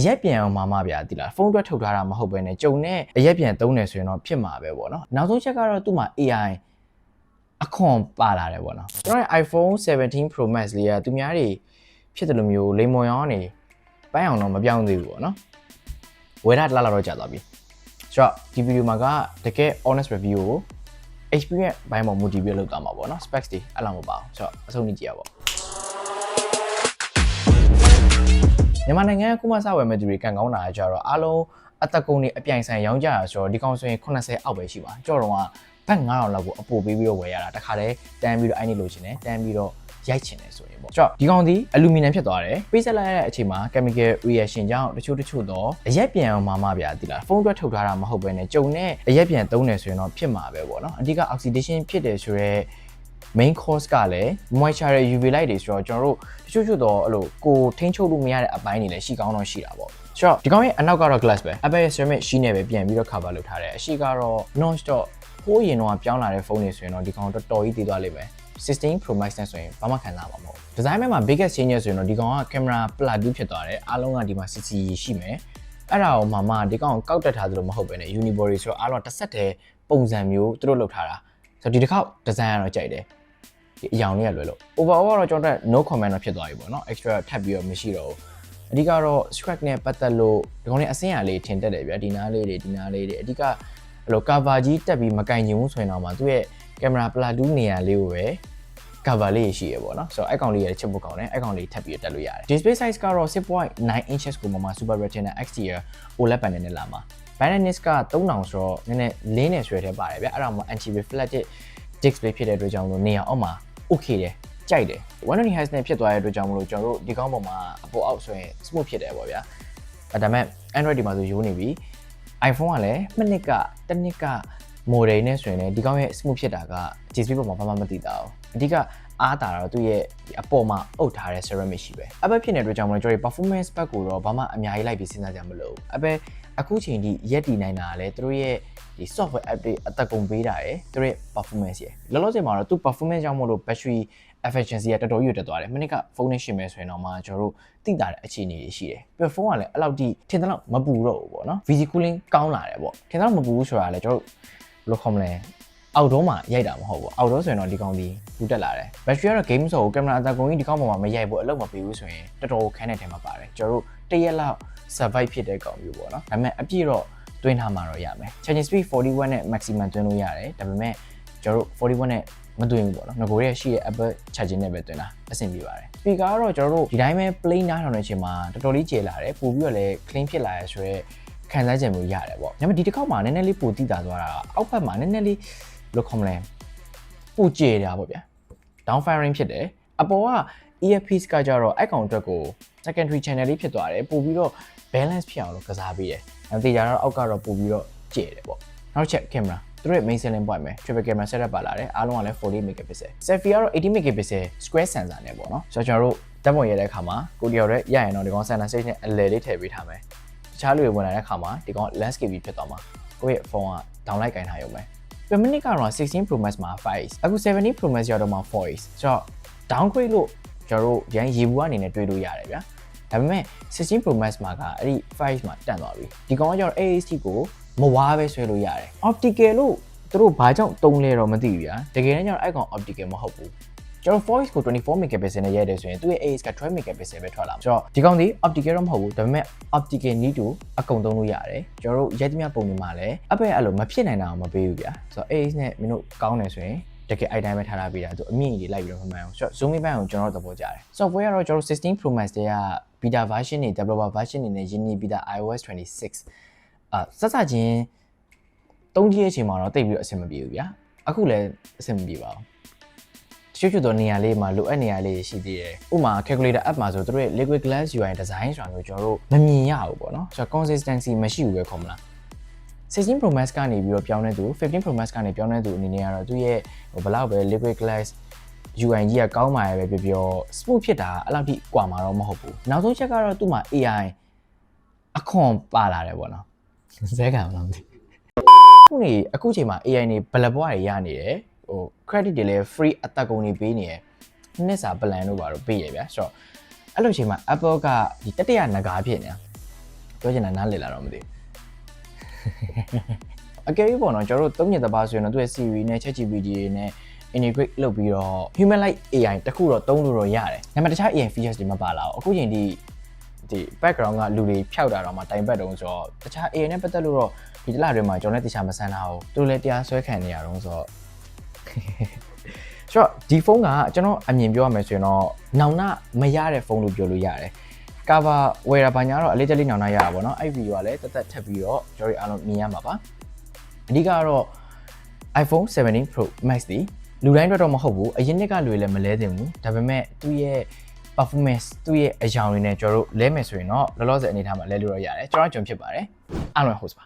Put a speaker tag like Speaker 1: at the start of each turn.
Speaker 1: အရက်ပြန်အောင်မှာမဗျာတိလားဖုန်းအတွက်ထုတ်ထားတာမဟုတ်ဘဲနဲ့ကြုံနဲ့အရက်ပြန်သုံးနေဆိုရင်တော့ဖြစ်မှာပဲပေါ့နော်နောက်ဆုံးချက်ကတော့သူ့မှာ AI အခွန်ပါလာတယ်ပေါ့နော်ကျွန်တော်ရဲ့ iPhone 17 Pro Max လေးကသူများတွေဖြစ်တယ်လို့မျိုးလိမ်မွန်ရောင်းနေပန်းအောင်တော့မပြောင်းသေးဘူးပေါ့နော်ဝယ်တာတစ်လားလောက်တော့ကြာသွားပြီဆိုတော့ဒီဗီဒီယိုမှာကတကယ် honest review ကို experience ဘိုင်းမှာ motivate လုပ်သွားမှာပေါ့နော် specs တွေအဲ့လောက်မပါဘူးဆိုတော့အဆုံးနေကြည့်ရပါ မြန်မာနိုင်ငံကခုမှစဝယ်မဲ့သူတွေကန်ကောင်းတာကြတော့အားလုံးအသက်ကုန်တွေအပြိုင်ဆိုင်ရောင်းကြရဆိုတော့ဒီကောင်ဆိုရင်80အောက်ပဲရှိပါကြော့တော့ကဘတ်9000လောက်ကိုအပို့ပေးပြီးတော့ဝယ်ရတာတခါတည်းတန်းပြီးတော့အဲ့ဒီလိုချင်တယ်တန်းပြီးတော့ရိုက်ချင်တယ်ဆိုရင်ပေါ့ကြော့ဒီကောင်ဒီအလူမီနီယံဖြစ်သွားတယ်ပေးဆက်လိုက်ရတဲ့အချိန်မှာ chemical reaction ကြောင့်တချို့တချို့တော့အရက်ပြန်အောင်မှာမဗျာဒီလားဖုန်းအတွက်ထုတ်ထားတာမဟုတ်ဘဲနဲ့ကြုံနဲ့အရက်ပြန်သုံးနေဆိုရင်တော့ဖြစ်မှာပဲပေါ့နော်အဓိက oxidation ဖြစ်တယ်ဆိုတော့ main cause ကလည်း moisture ရဲ့ UV light တွေဆိုတော့ကျွန်တော်တို့တချို့ချို့တော့အဲ့လိုကိုထိန်းချုပ်လို့မရတဲ့အပိုင်းတွေလည်းရှိကောင်းတော့ရှိတာပေါ့ဆိုတော့ဒီကောင်ရဲ့အနောက်ကတော့ glass ပဲ Apple ရဲ့ ceramic ရှိနေပဲပြန်ပြီးတော့ cover လုပ်ထားတယ်အရှိကတော့ non stop ဟိုးရင်တော့ပြောင်းလာတဲ့ဖုန်းတွေဆိုရင်တော့ဒီကောင်တော်တော်ကြီးတည်သွားလိမ့်မယ်16 Pro Max နဲ့ဆိုရင်ဘာမှခံစားမှာမဟုတ်ဘူး။ design မှာ biggest changes ဆိုရင်တော့ဒီကောင်က camera plus 2ဖြစ်သွားတယ်။အားလုံးကဒီမှာ CCE ရှိမယ်။အဲ့ဒါကိုမှမှဒီကောင်ကိုကောက်တက်ထားသလိုမဟုတ်ပဲね unibody ဆိုတော့အားလုံးတစ်ဆက်တည်းပုံစံမျိုးသူတို့လုပ်ထားတာ။ ဆိုတော့ဒီတစ်ခေါက် design ကတော့ကြိုက်တယ်။ဒီအယောင်လေးကလွယ်လို့ overall တော့ကျွန်တော်တို့ no comment တော့ဖြစ်သွားပြီပေါ့နော် extra ထပ်ပြီးတော့မရှိတော့ဘူးအဓိကတော့ scratch နဲ့ပတ်သက်လို့ဒီကောင်လေးအစင်းအလေးထင်တက်တယ်ဗျာဒီနားလေးတွေဒီနားလေးတွေအဓိကအဲ့လို cover ကြီးတက်ပြီးမကင်ချင်ဘူးဆိုရင်တော့မှသူ့ရဲ့ camera plus 2နေရာလေးကိုပဲ cover လေးရှိရပေါ့နော်ဆိုတော့အဲ့ကောင်လေးရဲ့ချစ်ဖို့ကောင်းတယ်အဲ့ကောင်လေးထပ်ပြီးတက်လို့ရတယ် display size ကတော့6.9 inches ကိုမှမှ super retina XDR OLED panel နဲ့လာမှာ brightness က3000ဆိုတော့နည်းနည်းလင်းနေဆွဲထဲပါတယ်ဗျအဲ့ဒါမှ anti reflective display ဖြစ်တဲ့အတွက်ကြောင့်လို့နေရာအောက်မှာ okay တယ်ကြိုက်တယ်120 Hz နဲ့ဖြစ်သွားတဲ့အတွက်ကြောင့်မလို့ကျွန်တော်တို့ဒီကောင်းပေါ်မှာအပေါ်အောက်ဆိုရင် smooth ဖြစ်တယ်ပေါ့ဗျာအဲဒါပေမဲ့ Android ဒီမှာဆိုရိုးနေပြီ iPhone ကလည်းမိနစ်ကတစ်နှစ်က model နဲ့ဆိုရင်လည်းဒီကောင်းရဲ့ smooth ဖြစ်တာက display ပေါ်မှာဘာမှမသိတာဘူးအဓိကအားတာတော့သူ့ရဲ့ဒီအပေါ်မှာအုပ်ထားတဲ့ ceramic ရှိပဲ Apple ဖြစ်နေတဲ့အတွက်ကြောင့်မလို့ကျွန်တော် performance spec ကိုတော့ဘာမှအများကြီးလိုက်ပြီးစဉ်းစားကြမလို့ Apple အခုချိန်ထိရက်တည်နိုင်တာကလည်းသူတို့ရဲ့ဒီ software update အသက်ကုန်ပေးတာရယ်သူတို့ရဲ့ performance ရယ်လောလောဆယ်မှာတော့သူ performance ကြောင့်မို့လို့ battery efficiency ကတော်တော်ကြီးတက်သွားတယ်မိနစ်ကဖုန်းနဲ့ရှင်မယ်ဆိုရင်တော့မှကျွန်တော်တို့သိတာတဲ့အခြေအနေတွေရှိတယ်ပြီးတော့ဖုန်းကလည်းအဲ့လောက်ထိထင်သလောက်မပူတော့ဘူးပေါ့နော် VC cooling ကောင်းလာတယ်ပေါ့ထင်သလောက်မပူဘူးဆိုတာလည်းကျွန်တော်တို့ဘယ်လိုခေါ်မလဲအောက်တော့မှရိုက်တာမဟုတ်ဘူးအောက်တော့ဆိုရင်တော့ဒီကောင်ဒီပူတက်လာတယ် battery ကတော့ game ဆိုကင်မရာအသာကုန်ကြီးဒီကောင်ပေါ်မှာမရိုက်ဘူးအလုပ်မပေးဘူးဆိုရင်တော်တော်ခန်းတဲ့ထဲမှာပါတယ်ကျွန်တော်တို့တရက်လောက် survive ဖြစ်တဲ့ကောင်မျိုးပေါ့နော်ဒါပေမဲ့အပြည့်တော့တွင်းထားမှာတော့ရမယ် charging speed 41နဲ့ maximum တွင်းလို့ရတယ်ဒါပေမဲ့ကျွန်တော်တို့41နဲ့မတွင်းဘူးပေါ့နော်ငကိုရဲ့ရှိရဲ့ Apple charging နဲ့ပဲတွင်းတာအဆင်ပြေပါတယ် speaker ကတော့ကျွန်တော်တို့ဒီတိုင်းပဲ plain နားထောင်နေချိန်မှာတော်တော်လေးကျေလာတယ်ပို့ပြီးတော့လည်း clean ဖြစ်လာရဆိုတော့ခံစားချက်မျိုးရတယ်ပေါ့ဒါပေမဲ့ဒီတစ်ခေါက်မှာနည်းနည်းလေးပိုတိတာသွားတာအောက်ဘက်မှာနည်းနည်းလေးလို့ခေါ်မလဲပိုကျေတာပေါ့ဗျာ down firing ဖြစ်တယ်အပေါ်က earpiece ကကြတော့အကောင်အတွက်ကို secondary channel လေးဖြစ်သွားတယ်ပို့ပြီးတော့ balance ဖြစ်အောင်လို့ကစားပေးတယ်။အဲတေချာတော့အောက်ကတော့ပို့ပြီးတော့ကျဲတယ်ပေါ့။နောက်ချက် camera သူတို့ရဲ့ main selling point ပဲ triple camera setup ပါလာတယ်အားလုံးကလည်း 40 megapixel selfie ကတော့80 megapixel square sensor နဲ့ပေါ့နော်ဆိုတော့ကျွန်တော်တို့ဓာတ်ပုံရိုက်တဲ့အခါမှာကိုတယောက်တည်းရရင်တော့ဒီကောင် sensor stage နဲ့အလယ်လေးထည့်ပေးထားမယ်တခြားလူတွေဝင်လာတဲ့အခါမှာဒီကောင် landscape ဖြစ်သွားမှာကိုယ့်ရဲ့ဖုန်းက downlight ကင်ထားရုံပဲပြမိနစ်ကတော့16 Pro Max မှာ5အခု17 Pro Max ရောက်တော့မှ4ဆိုတော့ downgrade လို့ကျွန်တော်တို့ရန်ရေဘူးအနေနဲ့တွေးလို့ရတယ်ဗျာ ဒါပေမဲ့16 Pro Max မှာကအဲ့ဒီ 5မှာတန့်သွားပြီဒီကောင်ကကျတော့ AAC ကိုမဝါပဲဆွဲလို့ရတယ် optical လို့သူတို့ဘာကြောင့်တုံးလဲတော့မသိဘူးဗျာတကယ်တမ်းကျတော့အဲ့ကောင် optical မဟုတ်ဘူးကျွန်တော် voice ကို24 megapixel နဲ့ရိုက်တယ်ဆိုရင်သူ့ရဲ့ AS က12 megapixel ပဲထွက်လာမှာဆိုတော့ဒီကောင်ဒီ optical တော့မဟုတ်ဘူးဒါပေမဲ့ optical need to အကုန်သုံးလို့ရတယ်ကျွန်တော်တို့ရိုက်သမျှပုံတွေမှာလည်းအပယ်အဲ့လိုမဖြစ်နိုင်တာမပေးဘူးဗျာဆိုတော့ AS နဲ့မင်းတို့ကောင်းတယ်ဆိုရင် တကယ်အဲ့တိုင်းပဲထားထားပေးတာသူအမြင့်ကြီးလိုက်ပြီးတော့မမှန်အောင်ဆိုတော့ zoom in ဘက်ကိုကျွန်တော်တို့သဘောကျတယ် software ကတော့ကျွန်တော်တို့16 Pro Max တွေက beta version တွေ developer version တွေနဲ့ရင်းနှီးပြီးသား iOS 26အာဆက်စချင်းတုံးကြီးရဲ့အချိန်မှာတော့တိတ်ပြီးတော့အဆင်မပြေဘူးဗျာအခုလည်းအဆင်မပြေပါဘူးတချို့ချို့တော့နေရာလေးမှာလိုအပ်နေရာလေးရှိသေးတယ်ဥပမာ calculator app မှာဆိုသူတို့ရဲ့ liquid glass UI design ဆိုတာမျိုးကျွန်တော်တို့မမြင်ရဘူးပေါ့နော်ဆိုတော့ consistency မရှိဘူးပဲခေါ်မလား 16 Pro Max ကနေပြီးတော့ပြောင်းနေသူ15 Pro Max ကနေပြောင်းနေသူအနေနဲ့ကတော့သူ့ရဲ့ဟိုဘလောက်ပဲ liquid glass UI ကြီးကကောင်းပါရဲ့ပဲပြောပြော smooth ဖြစ်တာအဲ့လောက်ထိကွာမှာတော့မဟုတ်ဘူးနောက်ဆုံးချက်ကတော့သူ့မှာ AI အခွန်ပါလာတယ်ပေါ့နော်ဇဲကံမလားမသိခုနေအခုချိန်မှာ AI နေဘလဘွားတွေရနေတယ်ဟို credit တွေလည်း free အသက်ကုန်တွေပေးနေရယ်နှစ်စာ plan တို့ပါတော့ပေးရဗျာဆိုတော့အဲ့လိုချိန်မှာ Apple ကဒီတတိယနဂါဖြစ်နေတာပြောချင်တာနားလည်လာတော့မသိဘူး အကယ်၍ပေါ့နော်ကျွန်တော်တို့သုံးညတပါဆိုရင်တော့သူ့ရဲ့ Siri နဲ့ ChatGPT တွေနဲ့ integrate လုပ်ပြီးတော့ human like AI တခုတော့သုံးလို့တော့ရတယ်။ဒါပေမဲ့တခြား AI features တွေမပါလာဘူး။အခုချိန်ဒီဒီ background ကလူတွေဖြောက်တာတော့မှတိုင်ပတ်တုံးဆိုတော့တခြား AI နဲ့ပတ်သက်လို့တော့ဒီတစ်လတွေမှာကျွန်တော်လည်းတခြားမဆန်းတာဘူး။သူလည်းတရားစွဲခံနေရတော့ဆိုတော့ဆိုတော့ဒီဖုန်းကကျွန်တော်အမြင်ပြောရမယ်ဆိုရင်တော့နောင်နာမရတဲ့ဖုန်းလို့ပြောလို့ရတယ်။ cover ဝယ်တာဘာညာတော့အလေးတလေးနောင်နာရတာပေါ့နော်။အဲ့ video ကလည်းတက်တက်ထပ်ပြီးတော့ကျွန်တော်တို့အားလုံးမြင်ရမှာပါ။အဓိကကတော့ iPhone 17 Pro Max ဒီလူတိုင်းအတွက်တော့မဟုတ်ဘူးအရင်နှစ်ကလူတွေလည်းမလဲသင့်ဘူးဒါပေမဲ့သူ့ရဲ့ performance သူ့ရဲ့အယောင်တွေနဲ့ကျွန်တော်တို့လဲမယ်ဆိုရင်တော့လောလောဆယ်အနေထားမှာလဲလို့ရရတယ်ကျွန်တော်ကျွန်ဖြစ်ပါတယ်အားလုံး host ပါ